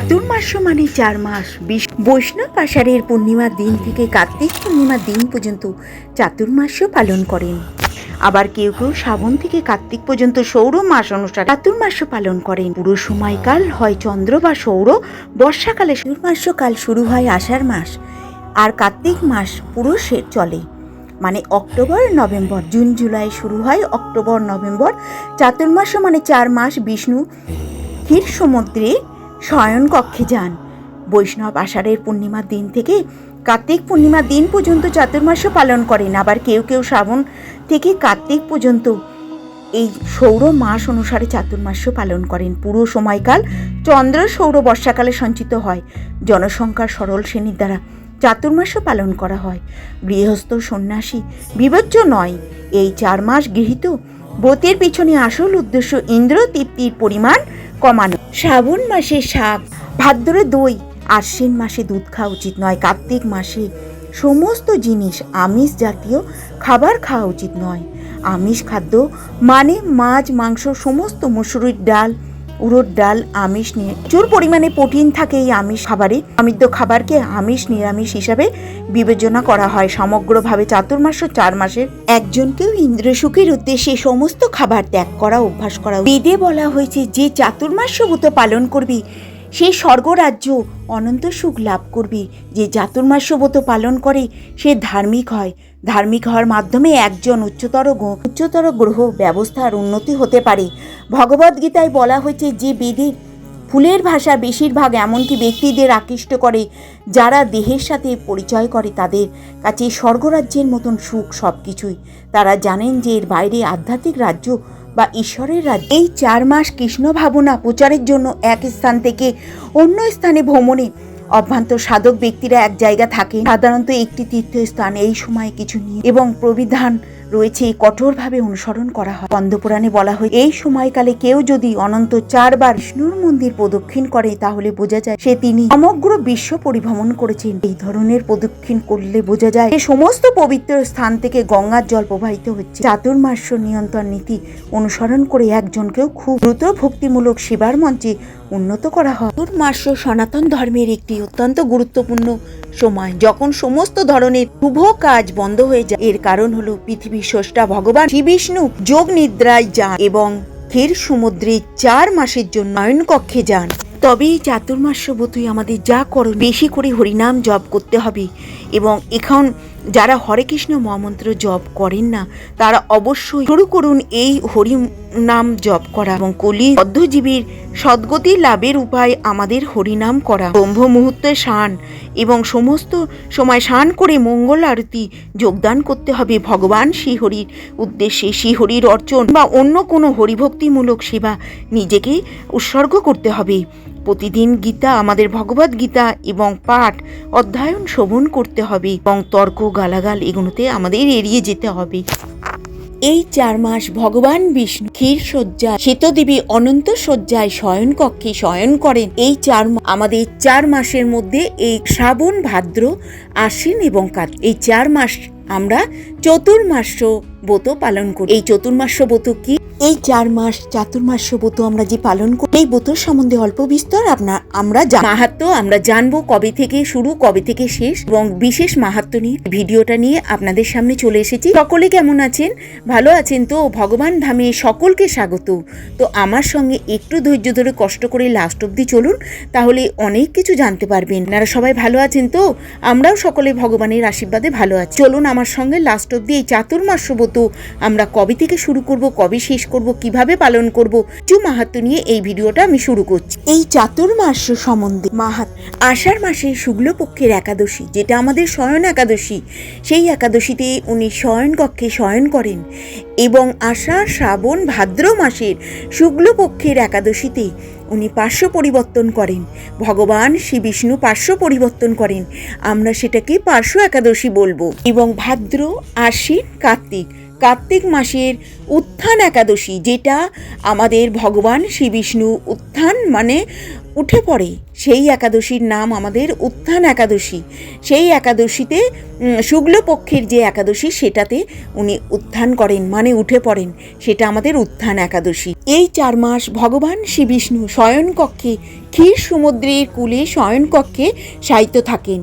চাতুর্মাস্য মানে চার মাস। বিশ- বৈষ্ণব আষাঢ়ের পূর্ণিমার দিন থেকে কার্তিক পূর্ণিমার দিন পর্যন্ত চাতুর্মাস্য পালন করেন। আবার কেউ কেউ শ্রাবণ থেকে কার্তিক পর্যন্ত সৌর মাস অনুসারে চাতুর্মাস্য পালন করেন। পুরো সময়কাল হয় চন্দ্র বা সৌর, বর্ষাকালে কাল শুরু হয় আষাঢ় মাস। আর কার্তিক মাস পুরো সে চলে। মানে অক্টোবর, নভেম্বর, জুন, জুলাই শুরু হয় অক্টোবর, নভেম্বর। চাতুর্মাস্য মানে চার মাস। বিষ্ণু ক্ষীর সমুদ্রে শয়ন কক্ষে যান। বৈষ্ণব আষাঢ়ের পূর্ণিমার দিন থেকে কার্তিক পূর্ণিমার দিন পর্যন্ত চাতুর্মাসও পালন করেন। আবার কেউ কেউ শ্রাবণ থেকে কার্তিক পর্যন্ত এই সৌর মাস অনুসারে চাতুর্মাস্য পালন করেন। পুরো সময়কাল চন্দ্র সৌর বর্ষাকালে সঞ্চিত হয়। জনসংখ্যার সরল শ্রেণির দ্বারা চাতুর্মাস্য পালন করা হয়। গৃহস্থ সন্ন্যাসী বিবেচ্য নয়। এই চার মাস গৃহীত। ব্রতের পিছনে আসল উদ্দেশ্য ইন্দ্র তৃপ্তির পরিমাণ কমানো। শ্রাবণ মাসে শাক ভাদ্রে দই, আশ্বিন মাসে দুধ খাওয়া উচিত নয়, কার্তিক মাসে সমস্ত জিনিস আমিষ জাতীয় খাবার খাওয়া উচিত নয়। আমিষ খাদ্য মানে মাছ, মাংস, সমস্ত মসুরির ডাল উড়োর ডাল, আমিষ নিয়ে প্রচুর পরিমাণে প্রোটিন থাকে এই আমিষ খাবারে। আমৃদ্ধ খাবারকে আমিষ, নিরামিষ হিসাবে বিবেচনা করা হয়। সমগ্রভাবে চাতুর্মাস ও চার মাসের একজনকেও ইন্দ্রসুখের উদ্দেশ্যে সমস্ত খাবার ত্যাগ করা, অভ্যাস করা। বেদে বলা হয়েছে, যে চাতুর্মাস্য ব্রত পালন করবি, সে স্বর্গরাজ্য অনন্ত সুখ লাভ করবি। যে চাতুর্মাস্য ব্রত পালন করে, সে ধার্মিক হয়। ধার্মিক হওয়ার মাধ্যমে একজন উচ্চতর উচ্চতর গ্রহ ব্যবস্থার উন্নতি হতে পারে। ভগবদ্গীতায় বলা হয়েছে, যে বেদের ফুলের ভাষা বেশিরভাগ এমনকি ব্যক্তিদের আকৃষ্ট করে, যারা দেহের সাথে পরিচয় করে তাদের কাছে স্বর্গরাজ্যের মতন সুখ সব কিছুই তারা জানেন যে এর বাইরে আধ্যাত্মিক রাজ্য বা ঈশ্বরের রাজ্য এই চার মাস কৃষ্ণ ভাবনা প্রচারের জন্য এক স্থান থেকে অন্য স্থানে ভ্রমণে অভ্যন্তর সাধক ব্যক্তিরা এক জায়গা থাকে। সাধারণত একটি তীর্থস্থান এই সময় কিছু নিয়ে এবং প্রবিধান রয়েছে কঠোরভাবে অনুসরণ করা হয়। পদ্মপুরাণে বলা হয়, এই সময়কালে কেউ যদি অনন্ত চারবার বিষ্ণুর মন্দির প্রদক্ষিণ করে, তাহলে বোঝা যায় সে তিনি সমগ্র বিশ্ব পরিভ্রমণ করেছেন। এই ধরনের প্রদক্ষিণ করলে বোঝা যায় যে সমস্ত পবিত্র স্থান থেকে গঙ্গার জল প্রবাহিত হচ্ছে। চাতুর্মাস্য নিয়ন্ত্রণ নীতি অনুসরণ করে একজনকেও খুব দ্রুত ভক্তিমূলক সেবার মঞ্চে উন্নত করা হয়। চাতুর্মাস্য সনাতন ধর্মের একটি অত্যন্ত গুরুত্বপূর্ণ সময়। যখন সমস্ত ধরনের শুভ কাজ বন্ধ হয়ে যায়, এর কারণ হলো পৃথিবীর স্রষ্টা ভগবান শ্রী বিষ্ণু যোগ নিদ্রায় যান এবং ক্ষীর সমুদ্রে চার মাসের জন্য নয়ন কক্ষে যান তবে এই চাতুর্মাস্য আমাদের যা করো বেশি করে হরিনাম জপ করতে হবে এবং এখন যারা হরে কৃষ্ণ মহামন্ত্র জপ করেন না, তারা অবশ্যই শুরু করুন এই হরি নাম জপ করা এবং কলি বদ্ধজীবীর সদ্গতি লাভের উপায় আমাদের হরিনাম করা। ব্রহ্ম মুহূর্তে স্নান এবং সমস্ত সময় স্নান করে মঙ্গল আরতি যোগদান করতে হবে। ভগবান শ্রীহরির উদ্দেশ্যে শ্রীহরির অর্চন বা অন্য কোনো হরিভক্তিমূলক সেবা নিজেকে উৎসর্গ করতে হবে। প্রতিদিন গীতা, আমাদের ভগবত গীতা এবং পাঠ অধ্যয়ন শোভন করতে হবে এবং তর্ক, গালাগাল এগুলোতে আমাদের এড়িয়ে যেতে হবে। এই চার মাস ভগবান বিষ্ণু ক্ষীর শয্যা, শ্বেতদেবী অনন্ত শয্যায় শয়ন কক্ষে শয়ন করেন। এই চার আমাদের চার মাসের মধ্যে এই শ্রাবণ, ভাদ্র, আশ্বিন এবং কাত এই চার মাস আমরা চতুর্মাস্য ব্রত পালন করি। এই চতুর্মাস্য ব্রত কি? এই চার মাস চাতুর্মাস্য ব্রত আমরা যে পালন করি এই ব্রত সম্বন্ধে অল্প বিস্তর আপনার আমরা মাহাত্ম আমরা জানব কবে থেকে শুরু কবে থেকে শেষ এবং বিশেষ মাহাত্ম নিয়ে ভিডিওটা নিয়ে আপনাদের সামনে চলে এসেছি। সকলে কেমন আছেন? ভালো আছেন তো? ভগবান ধামে সকলকে স্বাগত। তো আমার সঙ্গে একটু ধৈর্য ধরে কষ্ট করে লাস্ট অব্দি চলুন তাহলে অনেক কিছু জানতে পারবেন। আপনারা সবাই ভালো আছেন তো? আমরাও সকলে ভগবানের আশীর্বাদে ভালো আছি। চলুন আমার সঙ্গে লাস্ট অব্দি এই চাতুর্মাস্য ব্রত আমরা কবে থেকে শুরু করব, কবে শেষ করব, কীভাবে পালন করব কিছু মাহাত্ম নিয়ে এই ভিডিওটা আমি শুরু করছি। এই চাতুর্মাস্য সম্বন্ধে মাহাত, আষাঢ় মাসে শুক্লপক্ষের একাদশী, যেটা আমাদের শয়ন একাদশী, সেই একাদশীতে উনি শয়ন কক্ষে শয়ন করেন এবং আষাঢ় শ্রাবণ ভাদ্র মাসের শুক্লপক্ষের একাদশীতে উনি পার্শ্ব পরিবর্তন করেন। ভগবান শ্রী বিষ্ণু পার্শ্ব পরিবর্তন করেন। আমরা সেটাকে পার্শ্ব একাদশী বলব এবং ভাদ্র, আশ্বিন, কার্তিক কার্তিক মাসের উত্থান একাদশী, যেটা আমাদের ভগবান শ্রী বিষ্ণু উত্থান মানে উঠে পড়ে। সেই একাদশীর নাম আমাদের উত্থান একাদশী। সেই একাদশীতে শুক্লপক্ষের যে একাদশী, সেটাতে উনি উত্থান করেন মানে উঠে পড়েন। সেটা আমাদের উত্থান একাদশী। এই চার মাস ভগবান শ্রী বিষ্ণু শয়নকক্ষে ক্ষীর সমুদ্রের কূলে শয়নকক্ষে শায়িত থাকেন।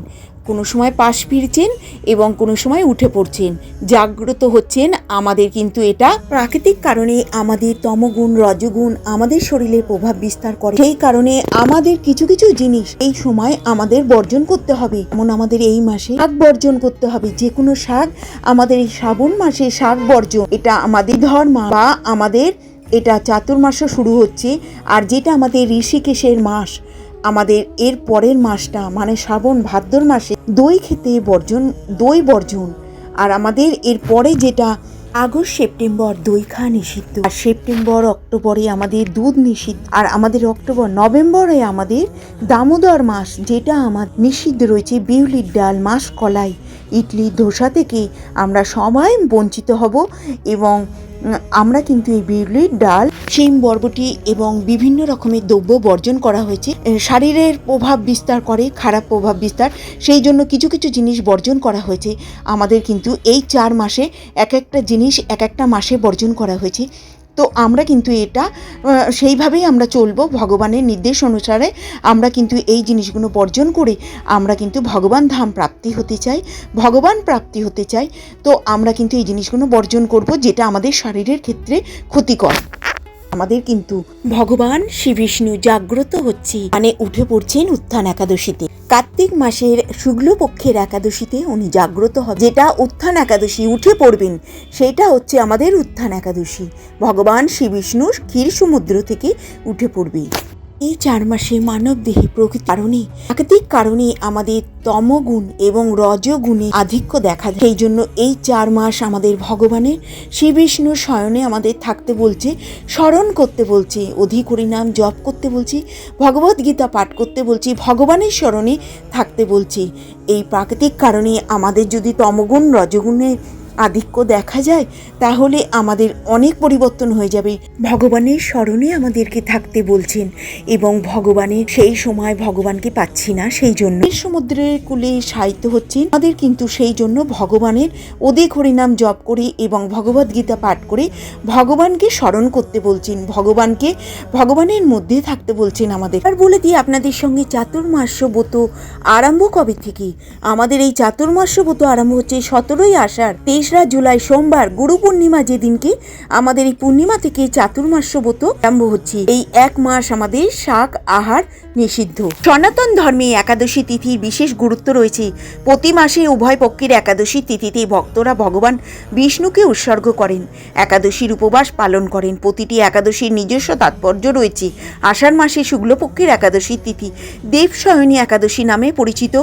কোনো সময় পাশ ফিরছেন এবং কোনো সময় উঠে পড়ছেন। জাগ্রত হচ্ছেন আমাদের কিন্তু এটা। প্রাকৃতিক কারণে আমাদের তমগুণ, রজগুণ আমাদের শরীরে প্রভাব বিস্তার করে। সেই কারণে আমাদের কিছু কিছু জিনিস এই সময় আমাদের বর্জন করতে হবে। যেমন আমাদের এই মাসে শাক বর্জন করতে হবে। যে কোনো শাক আমাদের এই শ্রাবণ মাসে শাক বর্জন। এটা আমাদের ধর্ম বা আমাদের এটা চাতুর্মাসও শুরু হচ্ছে। আর যেটা আমাদের ঋষিকেশের মাস আমাদের এর পরের মাসটা মানে শ্রাবণ ভাদ্র মাসে দই খেতে বর্জন, দই বর্জন। আর আমাদের এর পরে যেটা, আগস্ট, সেপ্টেম্বর দই খাওয়া নিষিদ্ধ। আর সেপ্টেম্বর, অক্টোবরে আমাদের দুধ নিষিদ্ধ। আর আমাদের অক্টোবর, নভেম্বরে আমাদের দামোদর মাস, যেটা আমার নিষিদ্ধ রয়েছে, বিউলির ডাল মাস কলাই ইডলি, ধোসা থেকে আমরা সবাই বঞ্চিত হব এবং আমরা কিন্তু এই বিউলির ডাল সিম বরবটি এবং বিভিন্ন রকমের দ্রব্য বর্জন করা হয়েছে। শারীরের প্রভাব বিস্তার করে, খারাপ প্রভাব বিস্তার, সেই জন্য কিছু কিছু জিনিস বর্জন করা হয়েছে। আমাদের কিন্তু এই চার মাসে এক একটা জিনিস এক একটা মাসে বর্জন করা হয়েছে। তো আমরা কিন্তু এটা সেইভাবেই আমরা চলবো ভগবানের নির্দেশ অনুসারে। আমরা কিন্তু এই জিনিসগুলো বর্জন করে আমরা কিন্তু ভগবান ধাম প্রাপ্তি হতে চাই, ভগবান প্রাপ্তি হতে চাই। তো আমরা কিন্তু এই জিনিসগুলো বর্জন করব যেটা আমাদের শরীরের ক্ষেত্রে ক্ষতিকর। আমাদের কিন্তু। ভগবান শ্রী বিষ্ণু জাগ্রত হচ্ছে। মানে উঠে পড়ছেন উত্থান একাদশীতে। কার্তিক মাসের শুক্লপক্ষের একাদশীতে উনি জাগ্রত হবে যেটা উত্থান একাদশী উঠে পড়বেন, সেটা হচ্ছে আমাদের উত্থান একাদশী। ভগবান শ্রী বিষ্ণু ক্ষীর সমুদ্র থেকে উঠে পড়বে। এই চার মাসে মানব দেহে প্রকৃতি কারণে, প্রাকৃতিক কারণে আমাদের তমগুণ এবং রজগুণে আধিক্য দেখা দেয় সেই জন্য এই চার মাস আমাদের ভগবানের শ্রী বিষ্ণুর শয়নে আমাদের থাকতে বলছে, স্মরণ করতে বলছে, অধিক নাম জপ করতে বলছি ভগবদ গীতা পাঠ করতে বলছি, ভগবানের স্মরণে থাকতে বলছে। এই প্রাকৃতিক কারণে আমাদের যদি তমগুণ রজগুণের আধিক্য দেখা যায় তাহলে আমাদের অনেক পরিবর্তন হয়ে যাবে। ভগবানের স্মরণে আমাদেরকে থাকতে বলছেন এবং ভগবানের সেই সময় ভগবানকে পাচ্ছি না সেই জন্য। সমুদ্রের কূলে সাহিত্য হচ্ছেন। আমাদের কিন্তু সেই জন্য ভগবানের অধিক হরিনাম জপ করে এবং ভগবদ গীতা পাঠ করে ভগবানকে স্মরণ করতে বলছেন। ভগবানকে ভগবানের মধ্যে থাকতে বলছেন আমাদের। আর বলে দিই আপনাদের সঙ্গে চাতুর্মাস্য ব্রত আরম্ভ কবে থেকে? আমাদের এই চাতুর্মাস্য ব্রত আরম্ভ হচ্ছে সতেরোই আষাঢ় তেসরা জুলাই সোমবার গুরু পূর্ণিমা যেদিনকে আমাদের এই পূর্ণিমা থেকে চাতুর্মাস্য ব্রত আরম্ভ হচ্ছে। এই এক মাস আমাদের শাক আহার নিষিদ্ধ। সনাতন ধর্মে একাদশী তিথির বিশেষ গুরুত্ব রয়েছে। প্রতি মাসে উভয় পক্ষের একাদশী তিথিতে ভক্তরা ভগবান বিষ্ণুকে উৎসর্গ করেন। একাদশীর উপবাস পালন করেন। প্রতিটি একাদশীর নিজস্ব তাৎপর্য রয়েছে। আষাঢ় মাসে শুক্লপক্ষের একাদশীর তিথি দেবশয়নী একাদশী নামে পরিচিত।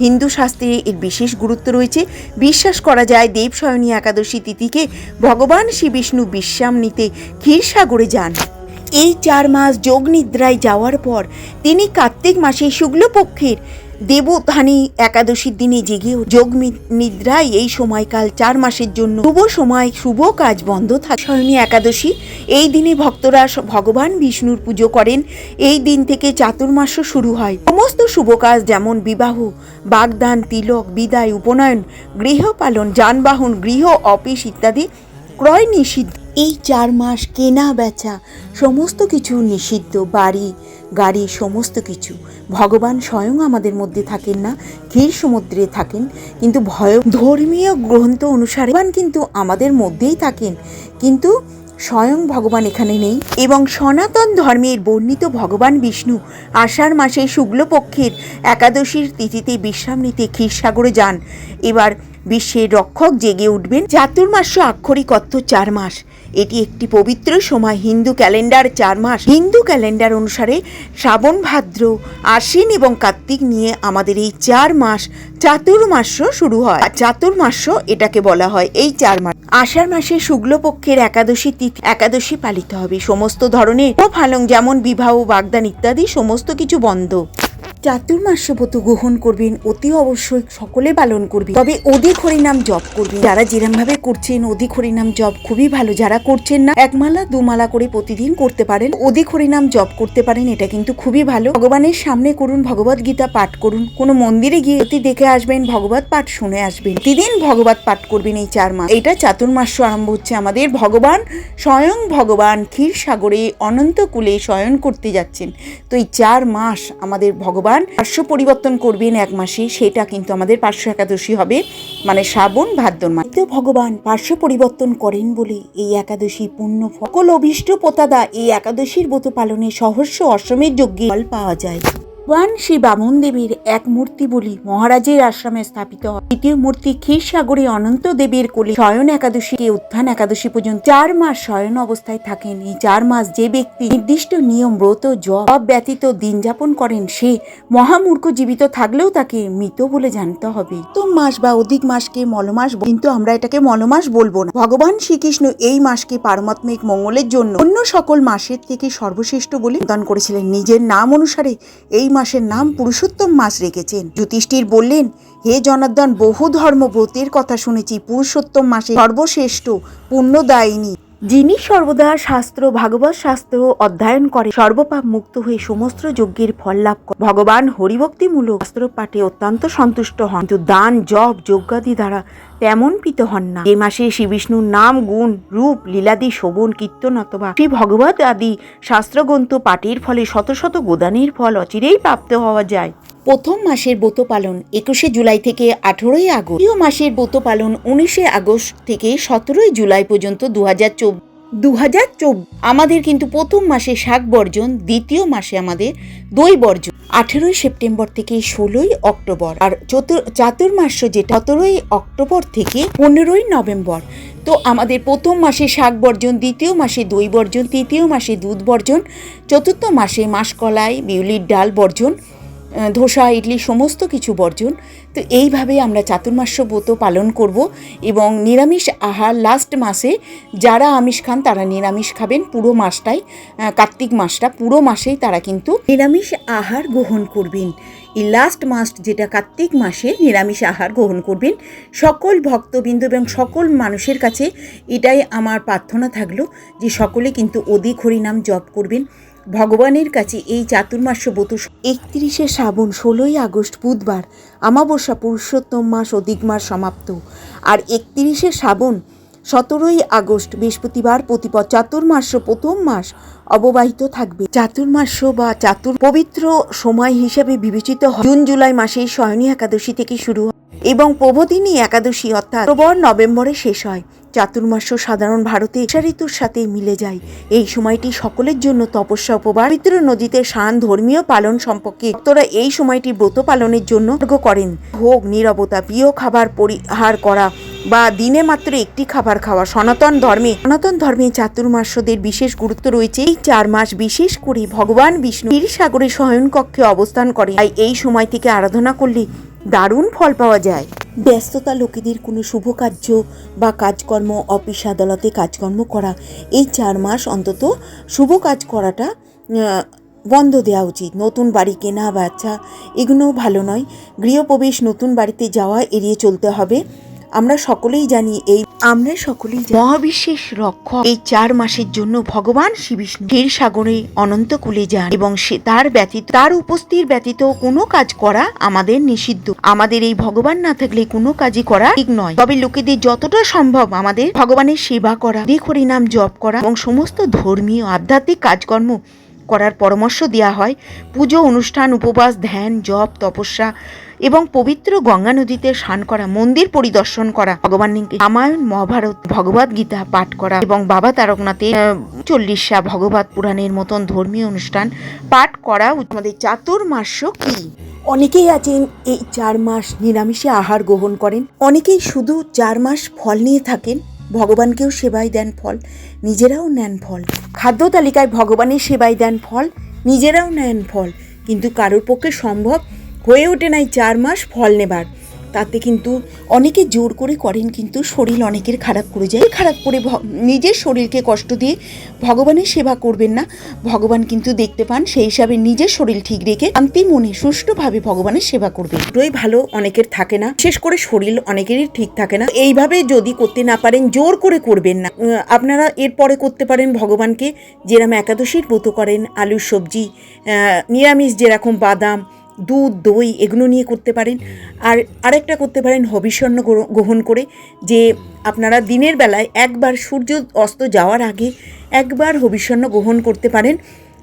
হিন্দু শাস্ত্রে এর বিশেষ গুরুত্ব রয়েছে। বিশ্বাস করা যায় দেবশয়নী একাদশী তিথিকে ভগবান শ্রী বিষ্ণু বিশ্রাম নিতে ক্ষীরসাগরে যান। এই চার মাস যোগ নিদ্রায় যাওয়ার পর তিনি কার্তিক মাসে শুক্লপক্ষের দেবধানী একাদশীর দিনে জেগে যোগ নিদ্রায় এই সময়কাল চার মাসের জন্য শুভ সময়, শুভ কাজ বন্ধ থাকে। শয়নী একাদশী, এই দিনে ভক্তরা ভগবান বিষ্ণুর পুজো করেন। এই দিন থেকে চাতুর্মাস্য শুরু হয়। সমস্ত শুভ কাজ যেমন বিবাহ, বাগদান, তিলক, বিদায়, উপনয়ন গৃহপালন যানবাহন, গৃহ, অফিস ইত্যাদি ক্রয় নিষিদ্ধ। এই চার মাস কেনা বেচা সমস্ত কিছু নিষিদ্ধ। বাড়ি গাড়ি, সমস্ত কিছু। ভগবান স্বয়ং আমাদের মধ্যে থাকেন না ক্ষীর সমুদ্রে থাকেন, কিন্তু ভয় ধর্মীয় গ্রন্থ অনুসারে ভগবান কিন্তু আমাদের মধ্যেই থাকেন। কিন্তু স্বয়ং ভগবান এখানে নেই এবং সনাতন ধর্মের বর্ণিত ভগবান বিষ্ণু আষাঢ় মাসে শুক্লপক্ষের একাদশীর তিথিতে বিশ্রাম নিতে ক্ষীরসাগরে যান। এবার বিশ্বের রক্ষক জেগে উঠবেন চাতুর্মাস্য আক্ষরিক অর্থ চার মাস। এটি একটি পবিত্র সময়, হিন্দু ক্যালেন্ডার চার মাস। হিন্দু ক্যালেন্ডার অনুসারে শ্রাবণ, ভাদ্র, আশ্বিন এবং কার্তিক নিয়ে আমাদের এই চার মাস চাতুর্মাস্য শুরু হয়। চাতুর্মাস্য এটাকে বলা হয় এই চার মাস। আষাঢ় মাসে শুক্লপক্ষের একাদশী তিথি, একাদশী পালিত হবে। সমস্ত ধরনের ও ফালং যেমন বিবাহ, বাগদান ইত্যাদি সমস্ত কিছু বন্ধ। চাতুর্মাস্য ব্রত গ্রহণ করবেন, অতি অবশ্যই সকলে পালন করবে তবে অধিক হরিনাম জপ করবেন। যারা যেরম ভাবে করছেন, অধিক হরিনাম জপ খুবই ভালো। যারা করছেন না, এক মালা, দু মালা করে প্রতিদিন করতে পারেন। অধিক হরিনাম জপ করতে পারেন, এটা কিন্তু খুবই ভালো। ভগবানের সামনে করুন, ভগবত গীতা পাঠ করুন। কোনো মন্দিরে গিয়ে অতি দেখে আসবেন, ভগবত পাঠ শুনে আসবেন। প্রতিদিন ভগবত পাঠ করবেন এই চার মাস। এটা চাতুর্মাস্য আরম্ভ হচ্ছে আমাদের ভগবান স্বয়ং ভগবান ক্ষীর সাগরে অনন্ত কুলে শয়ন করতে যাচ্ছেন। তো এই চার মাস আমাদের ভগবান পার্শ্ব পরিবর্তন করবেন এক মাসে, সেটা কিন্তু আমাদের পার্শ্ব একাদশী হবে মানে শ্রাবণ ভাদ্র মাস। তো ভগবান পার্শ্ব পরিবর্তন করেন বলে এই একাদশী পূর্ণ সকল অভীষ্ট পোতাদা এই একাদশীর ব্রত পালনে সহস্র অশ্বমের যজ্ঞে ফল পাওয়া যায়। ভগবান শ্রী বামন দেবীর এক মূর্তি বলি মহারাজের আশ্রমে স্থাপিত হয়। দ্বিতীয় মূর্তি ক্ষীরসাগরে অনন্ত দেবীর কোলে শয়ন একাদশী উত্থান একাদশী পর্যন্ত চার মাস শয়ন অবস্থায় থাকেন। এই চার মাস যে ব্যক্তি নির্দিষ্ট নিয়ম, ব্রত, জপ ব্যতীত দিন যাপন করেন, সে মহামূর্খ জীবিত থাকলেও তাকে মৃত বলে জানতে হবে। তো মাস বা অধিক মাসকে মলমাস কিন্তু আমরা এটাকে মলমাস বলব না। ভগবান শ্রীকৃষ্ণ এই মাসকে পারমাত্মিক মঙ্গলের জন্য অন্য সকল মাসের থেকে সর্বশ্রেষ্ঠ বলে দান করেছিলেন। নিজের নাম অনুসারে এই মাসের নাম পুরুষোত্তম মাস রেখেছেন। জ্যোতিষ্ঠির বললেন, হে জনার্দন, বহু ধর্মব্রতের কথা শুনেছি। পুরুষোত্তম মাসে সর্বশ্রেষ্ঠ পুণ্যদায়িনী যিনি সর্বদা শাস্ত্র, ভাগবত শাস্ত্র অধ্যয়ন করে, সর্বপাপ মুক্ত হয়ে সমস্ত যজ্ঞের ফল লাভ করে ভগবান হরিভক্তিমূলক শাস্ত্র পাঠে অত্যন্ত সন্তুষ্ট হন। কিন্তু দান, জপ, যজ্ঞাদি দ্বারা তেমন পিত হন না। এই মাসে শ্রী বিষ্ণুর নাম, গুণ, রূপ, লীলাদি শোভন কীর্তন অথবা শ্রী ভগবত আদি শাস্ত্রগ্রন্থ পাঠের ফলে শত শত গোদানের ফল অচিরেই প্রাপ্ত হওয়া যায়। প্রথম মাসের ব্রত পালন একুশে জুলাই থেকে আঠেরোই আগস্ট। দ্বিতীয় মাসের ব্রত পালন উনিশে আগস্ট থেকে সতেরোই জুলাই পর্যন্ত দু হাজার দু হাজার আমাদের কিন্তু প্রথম মাসে শাক বর্জন, দ্বিতীয় মাসে আমাদের দই বর্জন। আঠেরোই সেপ্টেম্বর থেকে ষোলোই অক্টোবর আর চতুর চাতুর্মাস্য যেটা সতেরোই অক্টোবর থেকে পনেরোই নভেম্বর। তো আমাদের প্রথম মাসে শাক বর্জন, দ্বিতীয় মাসে দই বর্জন, তৃতীয় মাসে দুধ বর্জন, চতুর্থ মাসে মাসকলাই, বিউলির ডাল বর্জন ধোসা, ইডলি, সমস্ত কিছু বর্জন। তো এইভাবে আমরা চাতুর্মাস্য ব্রত পালন করব এবং নিরামিষ আহার লাস্ট মাসে যারা আমিষ খান তারা নিরামিষ খাবেন পুরো মাসটাই কার্তিক মাসটা, পুরো মাসেই তারা কিন্তু নিরামিষ আহার গ্রহণ করবেন। এই লাস্ট মাস যেটা কার্তিক মাসে নিরামিষ আহার গ্রহণ করবেন, সকল ভক্তবৃন্দ এবং সকল মানুষের কাছে এটাই আমার প্রার্থনা থাকল যে সকলে কিন্তু অধিক হরিনাম জপ করবেন। ভগবানের কাছে এই চাতুর্মাস্য ব্রত একত্রিশে শ্রাবণ ষোলোই আগস্ট বুধবার আমাবস্যা পুরুষোত্তম মাস অধিক মাস সমাপ্ত। আর একত্রিশে শ্রাবণ সতেরোই আগস্ট, বৃহস্পতিবার প্রতিপদ চাতুর্মাস্য প্রথম মাস অববাহিত থাকবে। চাতুর্মাস্য বা চাতুর পবিত্র সময় হিসেবে বিবেচিত জুন জুলাই মাসে শয়নী একাদশী থেকে শুরু হয় এবং প্রবোধিনী একাদশী অর্থাৎ অক্টোবর, নভেম্বরে শেষ হয়। চাতুর্মাস্য সাধারণ ভারতে ঋতুর সাথে মিলে যায়। এই সময়টি সকলের জন্য তপস্যা উপবার পবিত্র নদীতে স্নান ধর্মীয় পালন সম্পর্কে ভক্তরা এই সময়টি ব্রত পালনের জন্য করেন। ভোগ, নীরবতা, প্রিয় খাবার পরিহার করা বা দিনে মাত্র একটি খাবার খাওয়া। সনাতন ধর্মে সনাতন ধর্মে চাতুর্মাস্যদের বিশেষ গুরুত্ব রয়েছে। এই চার মাস বিশেষ করে ভগবান বিষ্ণু ক্ষীরসাগরে শয়ন কক্ষে অবস্থান করে তাই এই সময় থেকে আরাধনা করলে দারুণ ফল পাওয়া যায়। ব্যস্ততা লোকেদের কোনো শুভ কার্য বা কাজকর্ম, অফিস আদালতে কাজকর্ম করা, এই চার মাস অন্তত শুভ কাজ করাটা বন্ধ দেওয়া উচিত। নতুন বাড়ি কেনা বাচ্চা এগুলোও ভালো নয়। গৃহপ্রবেশ, নতুন বাড়িতে যাওয়া, এড়িয়ে চলতে হবে। আমরা সকলেই জানি এই, আমরা সকলেই মহাবিশ্বের রক্ষক এই চার মাসের জন্য ভগবান শ্রী বিষ্ণু ক্ষীর সাগরে অনন্ত কুলে যান এবং সে তার ব্যতীত তার উপস্থির ব্যতীত কোনো কাজ করা আমাদের নিষিদ্ধ। আমাদের এই ভগবান না থাকলে কোনো কাজই করা ঠিক নয়। তবে লোকেদের যতটা সম্ভব আমাদের ভগবানের সেবা করা দেখ নাম জপ করা এবং সমস্ত ধর্মীয়, আধ্যাত্মিক কাজকর্ম করার পরামর্শ দেওয়া হয়। পুজো, অনুষ্ঠান, উপবাস, ধ্যান, জপ, তপস্যা এবং পবিত্র গঙ্গা নদীতে স্নান করা, মন্দির পরিদর্শন করা, ভগবান রামায়ণ, মহাভারত, ভগবত গীতা পাঠ করা এবং বাবা তারকনাথের চল্লিশা ভগবত পুরাণের মতন ধর্মীয় অনুষ্ঠান পাঠ করা আমাদের চাতুর্মাস্য কি? অনেকেই আছেন এই চার মাস নিরামিষে আহার গ্রহণ করেন। অনেকেই শুধু চার মাস ফল নিয়ে থাকেন। ভগবানকেও সেবায় দেন ফল, নিজেরাও নেন ফল। খাদ্য তালিকায় ভগবানের সেবায় দেন ফল, নিজেরাও নেন ফল। কিন্তু কারোর পক্ষে সম্ভব হয়ে ওঠে নাই চার মাস, ফল নেবার। তাতে কিন্তু অনেকে জোর করে করেন, কিন্তু শরীর অনেকের খারাপ করে যায়। খারাপ করে নিজের শরীরকে কষ্ট দিয়ে ভগবানের সেবা করবেন না। ভগবান কিন্তু দেখতে পান, সেই হিসাবে নিজের শরীর ঠিক রেখে শান্তি মনে সুষ্ঠুভাবে ভগবানের সেবা করবেন। দুটোই ভালো, অনেকের থাকে না। বিশেষ করে শরীর অনেকেরই ঠিক থাকে না। এইভাবে যদি করতে না পারেন, জোর করে করবেন না। আপনারা এরপরে করতে পারেন ভগবানকে। যেরকম একাদশীর ব্রত করেন, আলুর সবজি নিরামিষ যেরকম বাদাম দুধ দই এগুলো নিয়ে করতে পারেন। আর আরেকটা করতে পারেন হবিষ্যন্ন গ্রহ- গ্রহণ করে যে আপনারা দিনের বেলায় একবার সূর্য অস্ত যাওয়ার আগে একবার হবিষ্যন্ন গ্রহণ করতে পারেন।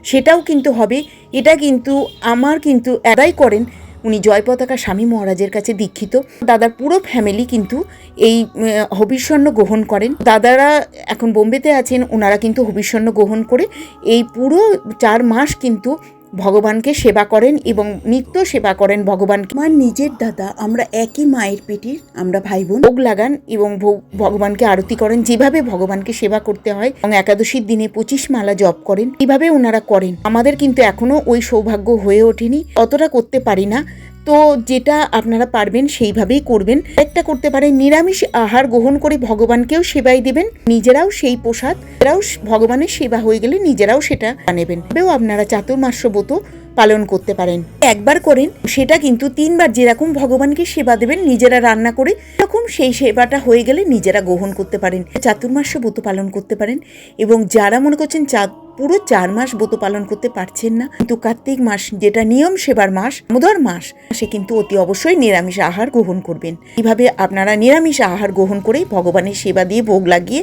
সেটাও কিন্তু হবে। এটা কিন্তু আমার কিন্তু এরাই করেন। উনি জয় পতাকা স্বামী মহারাজের কাছে দীক্ষিত। দাদার পুরো ফ্যামিলি কিন্তু এই হবিষ্যন্ন গ্রহণ করেন। দাদারা এখন বোম্বেতে আছেন ওনারা কিন্তু হবিষ্যন্ন গ্রহণ করে এই পুরো চার মাস কিন্তু ভগবানকে সেবা করেন এবং নিত্য সেবা করেন ভগবানকে। আমার নিজের দাদা, আমরা একই মায়ের পেটির আমরা ভাই বোন ভোগ লাগান এবং ভোগ, ভগবানকে আরতি করেন। যেভাবে ভগবানকে সেবা করতে হয় এবং একাদশীর দিনে পঁচিশ মালা জপ করেন এভাবে ওনারা করেন। আমাদের কিন্তু এখনও ওই সৌভাগ্য হয়ে ওঠেনি, অতটা করতে পারি না। তো যেটা আপনারা পারবেন সেইভাবেই করবেন। একটা করতে পারেন, নিরামিষ আহার গ্রহণ করে ভগবানকেও সেবাই দেবেন। নিজেরাও সেই প্রসাদ, নিজেরাও ভগবানের সেবা হয়ে গেলে নিজেরাও সেটা নেবেন। এভাবেও আপনারা চাতুর্মাস্য ব্রত পালন করতে পারেন। একবার করেন, সেটা কিন্তু তিনবার যেরকম ভগবানকে সেবা দেবেন, নিজেরা রান্না করে এরকম সেই সেবাটা হয়ে গেলে নিজেরা গ্রহণ করতে পারেন। চাতুর্মাস্য ব্রত পালন করতে পারেন এবং যারা মনে করছেন চাঁদ পুরো চার মাস ব্রত পালন করতে পারছেন না। কিন্তু কার্তিক মাস, যেটা নিয়ম সেবার মাস মুদর মাস, সে কিন্তু অতি অবশ্যই নিরামিষ আহার গ্রহণ করবেন। এইভাবে আপনারা নিরামিষ আহার গ্রহণ করে ভগবানের সেবা দিয়ে ভোগ লাগিয়ে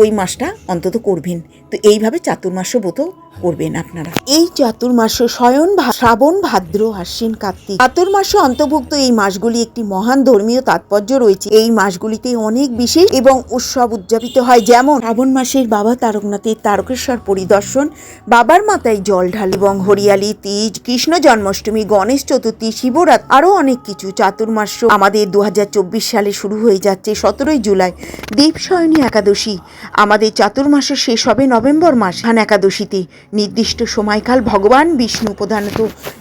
ওই মাসটা অন্তত করবেন। তো এইভাবে চাতুর্মাস্য ব্রত করবেন আপনারা। এই চাতুর্মাস স্বয়ন শ্রাবণ ভাদ্র আশ্বিন কার্তিক। চাতুর্মাস অন্তর্ভুক্ত এই মাসগুলি একটি মহান ধর্মীয় তাৎপর্য রয়েছে। এই মাসগুলিতে অনেক বিশেষ এবং উৎসব উদযাপিত হয়। যেমন শ্রাবণ মাসের বাবা তারকনাথের তারকেশ্বর পরিদর্শন, বাবার মাথায় জল ঢাল এবং হরিয়ালি, তীজ, কৃষ্ণ জন্মাষ্টমী, গণেশ চতুর্থী, শিবরাত আরও অনেক কিছু। চাতুর্মাস আমাদের দু হাজার চব্বিশ সালে শুরু হয়ে যাচ্ছে সতেরোই জুলাই। দেবশয়নী একাদশী। আমাদের চাতুর্মাসের শেষ হবে নভেম্বর মাস খান একাদশীতে। নির্দিষ্ট সময়কাল ভগবান বিষ্ণু প্রধানত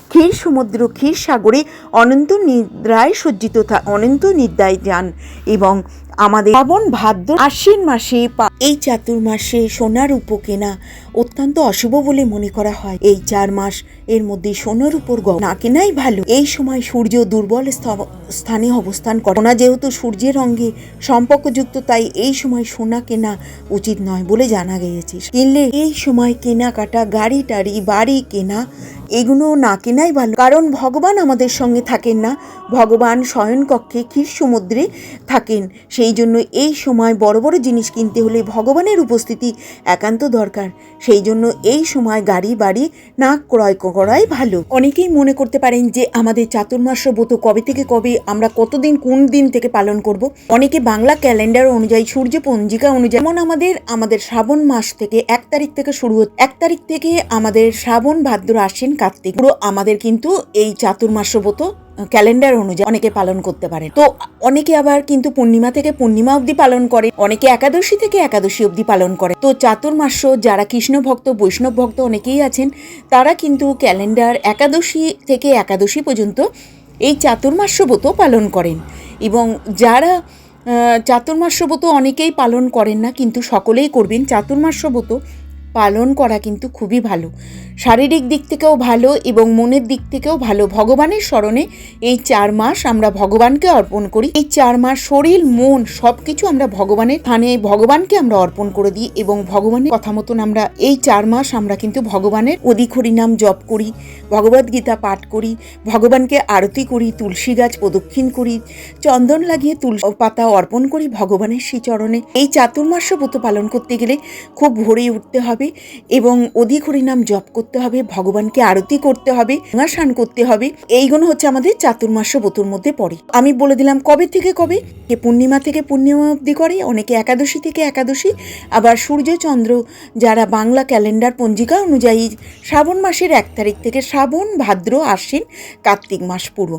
ক্ষীর সমুদ্র, ক্ষীর সাগরে অনন্ত নিদ্রায় সজ্জিত অনন্ত নিদ্রায় যান এবং আমাদের শ্রাবণ ভাদ্র আশ্বিন মাসে এই চাতুর্মাসে সোনার কেনা অত্যন্ত অশুভ বলে মনে করা হয়। এই চার মাস এর মধ্যে সোনার উপর গ- না কেনাই ভালো। এই সময় সূর্য দুর্বল স্থ- স্থানে অবস্থান করে। সোনা যেহেতু সূর্যের অঙ্গে সম্পর্কযুক্ত, তাই এই সময় সোনা কেনা উচিত নয় বলে জানা গিয়েছে। কিনলে এই সময় কেনাকাটা গাড়ি টাড়ি বাড়ি কেনা এগুলো না কেনাই ভালো। কারণ ভগবান আমাদের সঙ্গে থাকেন না। ভগবান শয়নকক্ষে ক্ষীর সমুদ্রে থাকেন। সেই জন্য এই সময় বড় বড় জিনিস কিনতে হলে ভগবানের উপস্থিতি একান্ত দরকার। সেই জন্য এই সময় গাড়ি, বাড়ি না ক্রয় করাই ভালো। অনেকেই মনে করতে পারেন যে, আমাদের চাতুর্মাস ব্রত কবে থেকে কবে, আমরা কতদিন কোন দিন থেকে পালন করব? অনেকে বাংলা ক্যালেন্ডার অনুযায়ী সূর্য পঞ্জিকা অনুযায়ী, যেমন আমাদের আমাদের শ্রাবণ মাস থেকে এক তারিখ থেকে শুরু এক তারিখ থেকে আমাদের শ্রাবণ ভাদ্র আশ্বিন কার্তিক। পুরো আমাদের কিন্তু এই চাতুর্মাস ব্রত ক্যালেন্ডার অনুযায়ী অনেকে পালন করতে পারে। তো অনেকে আবার কিন্তু পূর্ণিমা থেকে পূর্ণিমা অবধি পালন করে অনেকে একাদশী থেকে একাদশী অবধি পালন করে। তো চাতুর্মাস্য যারা কৃষ্ণ ভক্ত বৈষ্ণব ভক্ত অনেকেই আছেন তারা কিন্তু ক্যালেন্ডার একাদশী থেকে একাদশী পর্যন্ত এই চাতুর্মাস্য ব্রত পালন করেন। এবং যারা আহ, চাতুর্মাস্য অনেকেই পালন করেন না কিন্তু সকলেই করবেন চাতুর্মাস্য ব্রত পালন করা কিন্তু খুবই ভালো। শারীরিক দিক থেকেও ভালো এবং মনের দিক থেকেও ভালো। ভগবানের স্মরণে এই চার মাস আমরা ভগবানকে অর্পণ করি। এই চার মাস শরীর, মন সব কিছু আমরা ভগবানের স্থানে, ভগবানকে আমরা অর্পণ করে দিই এবং ভগবানের কথা মতন আমরা এই চার মাস আমরা কিন্তু ভগবানের অধিক হরিনাম জপ করি ভগবদ গীতা পাঠ করি, ভগবানকে আরতি করি, তুলসী গাছ প্রদক্ষিণ করি, চন্দন লাগিয়ে তুলসী পাতা অর্পণ করি ভগবানের শ্রীচরণে। এই চাতুর্মাস্য ব্রত পালন করতে গেলে খুব ভোরে উঠতে হবে এবং অধিক হরিনাম জপ করতে হবে, ভগবানকে আরতি করতে হবে গঙ্গা করতে হবে। এইগুলো হচ্ছে আমাদের চাতুর্মাস্য ব্রতর মধ্যে পড়ে। আমি বলে দিলাম, কবে থেকে কবে? কে পূর্ণিমা থেকে পূর্ণিমা অবধি করে, অনেকে একাদশী থেকে একাদশী, আবার সূর্য, চন্দ্র যারা বাংলা ক্যালেন্ডার পঞ্জিকা অনুযায়ী শ্রাবণ মাসের এক তারিখ থেকে শ্রাবণ, ভাদ্র, আশ্বিন, কার্তিক মাস পুরো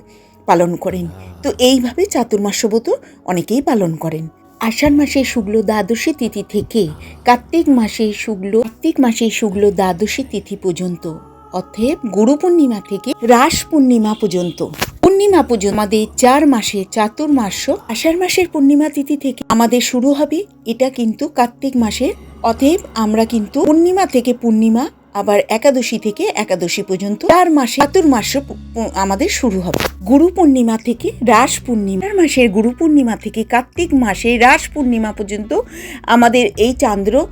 পালন করেন। তো এইভাবে চাতুর্মাস্য ব্রত অনেকেই পালন করেন। আষাঢ় মাসের শুক্ল দ্বাদশী তিথি থেকে কার্তিক মাসে শুক্ল, কার্তিক মাসে শুক্ল দ্বাদশী তিথি পর্যন্ত। অতএব গুরু পূর্ণিমা থেকে রাস পূর্ণিমা পর্যন্ত। পূর্ণিমা পুজো আমাদের চার মাসে চাতুর্মাস্য আষাঢ় মাসের পূর্ণিমা তিথি থেকে আমাদের শুরু হবে। এটা কিন্তু কার্তিক মাসের। অতএব আমরা কিন্তু পূর্ণিমা থেকে পূর্ণিমা আবার একাদশী থেকে একাদশী পর্যন্ত চার মাসে চাতুর্মাস্য পু- পু- আমাদের শুরু হবে। গুরু পূর্ণিমা থেকে রাস পূর্ণিমা মাসের গুরু পূর্ণিমা থেকে কার্তিক মাসে রাস পূর্ণিমা পর্যন্ত আমাদের এই চান্দ্র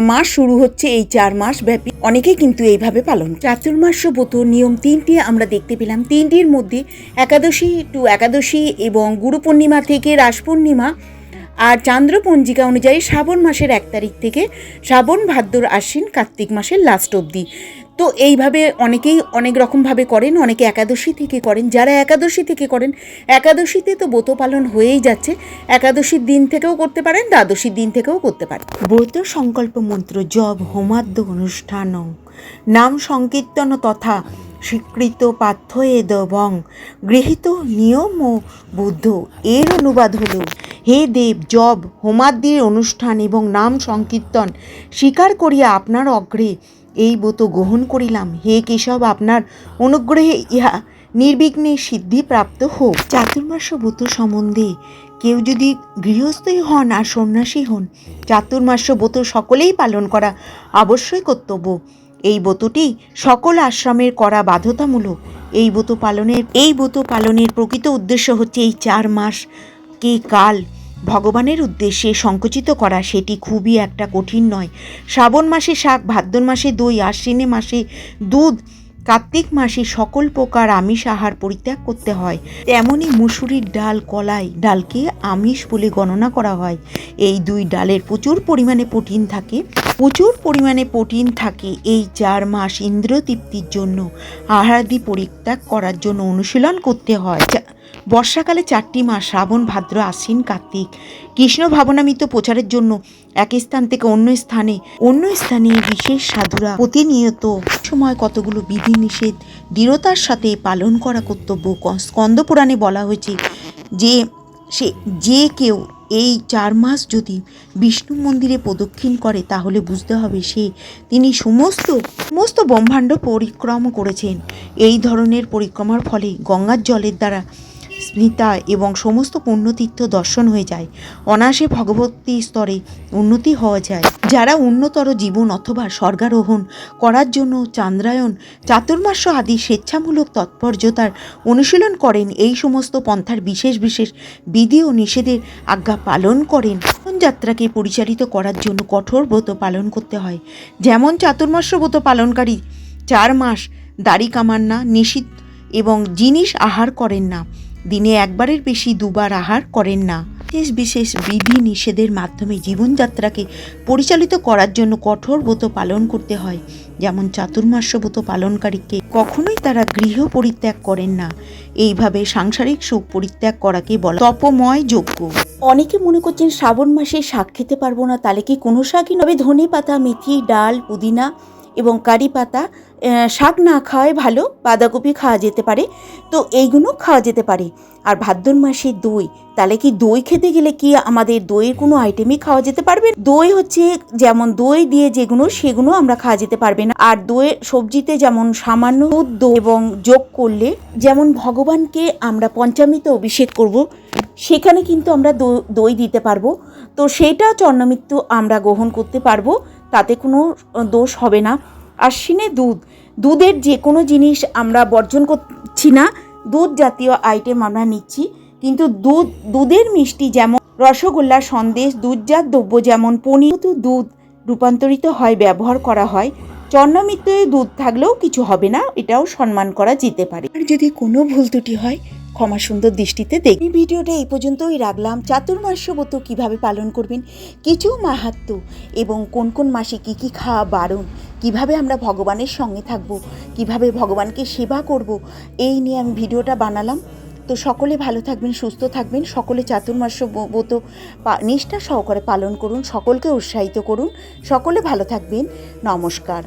মাস শুরু হচ্ছে এই চার মাস ব্যাপী। অনেকেই কিন্তু এইভাবে পালন। চাতুর্মাস্য ব্রত নিয়ম তিনটি আমরা দেখতে পেলাম। তিনটির মধ্যে একাদশী টু একাদশী এবং গুরু পূর্ণিমা থেকে রাস পূর্ণিমা আর চান্দ্র পঞ্জিকা অনুযায়ী শ্রাবণ মাসের এক তারিখ থেকে শ্রাবণ ভাদ্র আশ্বিন কার্তিক মাসের লাস্ট অবধি। তো এইভাবে অনেকেই অনেক রকমভাবে করেন, অনেকে একাদশী থেকে করেন, যারা একাদশী থেকে করেন, একাদশীতে তো ব্রত পালন হয়েই যাচ্ছে, একাদশীর দিন থেকেও করতে পারেন, দ্বাদশীর দিন থেকেও করতে পারেন। ব্রত সংকল্প মন্ত্র জব হোমাদ্য অনুষ্ঠান নাম সংকীর্তন তথা স্বীকৃত পাথ্য এদবং। গৃহীত নিয়ম ও বুদ্ধ এর অনুবাদ হল, হে দেব, জব হোমাদ্যের অনুষ্ঠান এবং নাম সংকীর্তন। স্বীকার করিয়া আপনার অগ্রে এই ব্রত গ্রহণ করিলাম। হে কেশব, আপনার অনুগ্রহে ইহা নির্বিঘ্নে সিদ্ধি প্রাপ্ত হোক। চাতুর্মাস ব্রত সম্বন্ধে কেউ যদি গৃহস্থই হন আর সন্ন্যাসী হন, চাতুর্মাস্য ব্রত সকলেই পালন করা অবশ্যই কর্তব্য। এই ব্রতটি সকল আশ্রমের করা বাধ্যতামূলক। এই ব্রত পালনের, এই ব্রত পালনের প্রকৃত উদ্দেশ্য হচ্ছে এই চার মাস কে কাল ভগবানের উদ্দেশ্যে সংকুচিত করা। সেটি খুবই একটা কঠিন নয়। শ্রাবণ মাসে শাক, ভাদ্র মাসে দই, আশ্বিনে মাসে দুধ কার্তিক মাসে সকল প্রকার আমিষ আহার পরিত্যাগ করতে হয়। তেমনই মুসুরির ডাল, কলাই ডালকে আমিষ বলে গণনা করা হয়। এই দুই ডালের প্রচুর পরিমাণে প্রোটিন থাকে। প্রচুর পরিমাণে প্রোটিন থাকে এই চার মাস ইন্দ্র তৃপ্তির জন্য। আহারাদি পরিত্যাগ করার জন্য অনুশীলন করতে হয়। বর্ষাকালে চারটি মাস শ্রাবণ, ভাদ্র, আশ্বিন, কার্তিক। কৃষ্ণ ভাবনামিত প্রচারের জন্য এক স্থান থেকে অন্য স্থানে অন্য স্থানে বিশেষ সাধুরা প্রতিনিয়ত সময় কতগুলো বিধি নিষেধ দৃঢ়তার সাথে পালন করা কর্তব্য। ক- স্কন্দ পুরাণে বলা হয়েছে যে, সে যে কেউ এই চার মাস যদি বিষ্ণু মন্দিরে প্রদক্ষিণ করে, তাহলে বুঝতে হবে সে, তিনি সমস্ত সমস্ত ব্রহ্মাণ্ড পরিক্রম করেছেন। এই ধরনের পরিক্রমার ফলে গঙ্গার জলের দ্বারা স্মৃতা এবং সমস্ত পুণ্যতীর্থ দর্শন হয়ে যায়। অনায়াসে ভগবতী স্তরে উন্নতি হওয়া যায়। যারা উন্নতর জীবন অথবা স্বর্গারোহণ করার জন্য চান্দ্রায়ণ, চাতুর্মাস্য আদি স্বেচ্ছামূলক তৎপর্যতার অনুশীলন করেন, এই সমস্ত পন্থার বিশেষ বিশেষ বিধি ও নিষেধের আজ্ঞা পালন করেন। যাত্রাকে পরিচালিত করার জন্য কঠোর ব্রত পালন করতে হয়। যেমন চাতুর্মাস্য ব্রত পালনকারী চার মাস দাড়ি কামান না, নিষিদ্ধ এবং জিনিস আহার করেন না। দিনে একবারের বেশি দুবার আহার করেন না। বিশেষ বিশেষ বিধি নিষেধের মাধ্যমে জীবনযাত্রাকে পরিচালিত করার জন্য কঠোর ব্রত পালন করতে হয়। যেমন চাতুর্মাস্য ব্রত পালনকারীকে কখনোই তারা গৃহ পরিত্যাগ করেন না। এইভাবে সাংসারিক সুখ পরিত্যাগ করাকে বলা তপময় যোগ্য অনেকে মনে করছেন শ্রাবণ মাসে শাক খেতে পারব না, তাহলে কি কোনো শাকই নবে ধনে পাতা মেথি, ডাল, পুদিনা এবং কারি পাতা শাক না খাওয়াই ভালো, বাঁধাকপি খাওয়া যেতে পারে। তো এইগুলো খাওয়া যেতে পারে। আর ভাদ্র মাসে দই, তাহলে কি দই খেতে গেলে কি আমাদের দইয়ের কোনো আইটেমই খাওয়া যেতে পারবে দই হচ্ছে যেমন দই দিয়ে যেগুলো, সেগুলো আমরা খাওয়া যেতে পারবে না। আর দই সবজিতে যেমন সামান্য দই এবং যোগ করলে, যেমন ভগবানকে আমরা পঞ্চামৃত অভিষেক করব, সেখানে কিন্তু আমরা দই দিতে পারব। তো সেটা চন্নমৃত্যু আমরা গ্রহণ করতে পারব। তাতে কোনো দোষ হবে না। আশ্বিনে দুধ। দুধের যে কোনো জিনিস আমরা বর্জন করছি না। দুধ জাতীয় আইটেম আমরা নিচ্ছি। কিন্তু দুধ, দুধের মিষ্টি যেমন রসগোল্লা, সন্দেশ, দুধজাত দ্রব্য যেমন পনির তো দুধ রূপান্তরিত হয়, ব্যবহার করা হয় চন্নমিত্রে দুধ থাকলেও কিছু হবে না। এটাও সম্মান করা যেতে পারে। আর যদি কোনো ভুল ত্রুটি হয় ক্ষমা সুন্দর দৃষ্টিতে দেখ। এই ভিডিওটা এই পর্যন্তই রাখলাম। চাতুর্মাস্য ব্রত কীভাবে পালন করবেন? কিছু মাহাত্ম এবং কোন কোন মাসে কি কি খাওয়া বারণ? কীভাবে আমরা ভগবানের সঙ্গে থাকব? কীভাবে ভগবানকে সেবা করব? এই নিয়ে আমি ভিডিওটা বানালাম। তো সকলে ভালো থাকবেন, সুস্থ থাকবেন। সকলে চাতুর্মাস্য ব্রত নিষ্ঠা সহকারে পালন করুন। সকলকে উৎসাহিত করুন। সকলে ভালো থাকবেন। নমস্কার।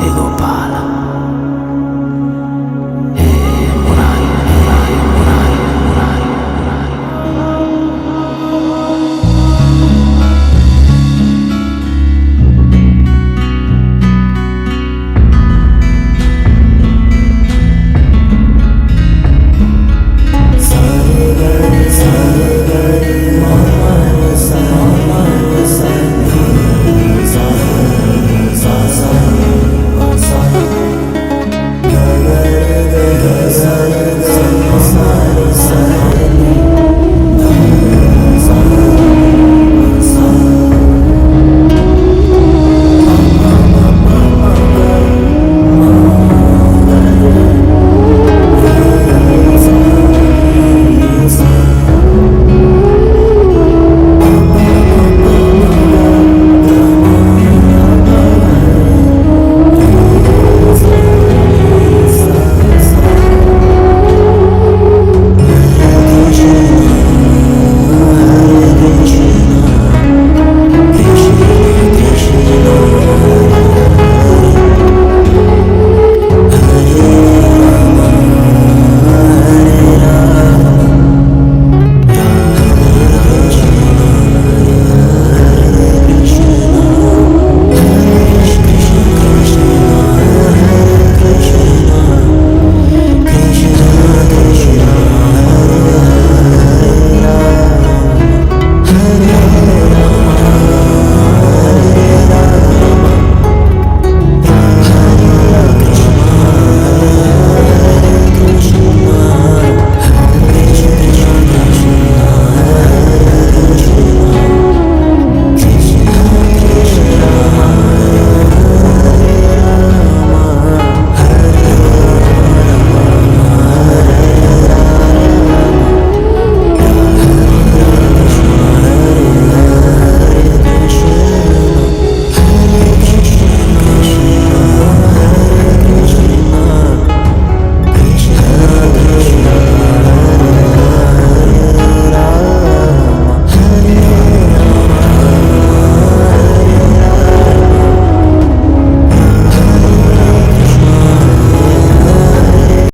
হে গোপাল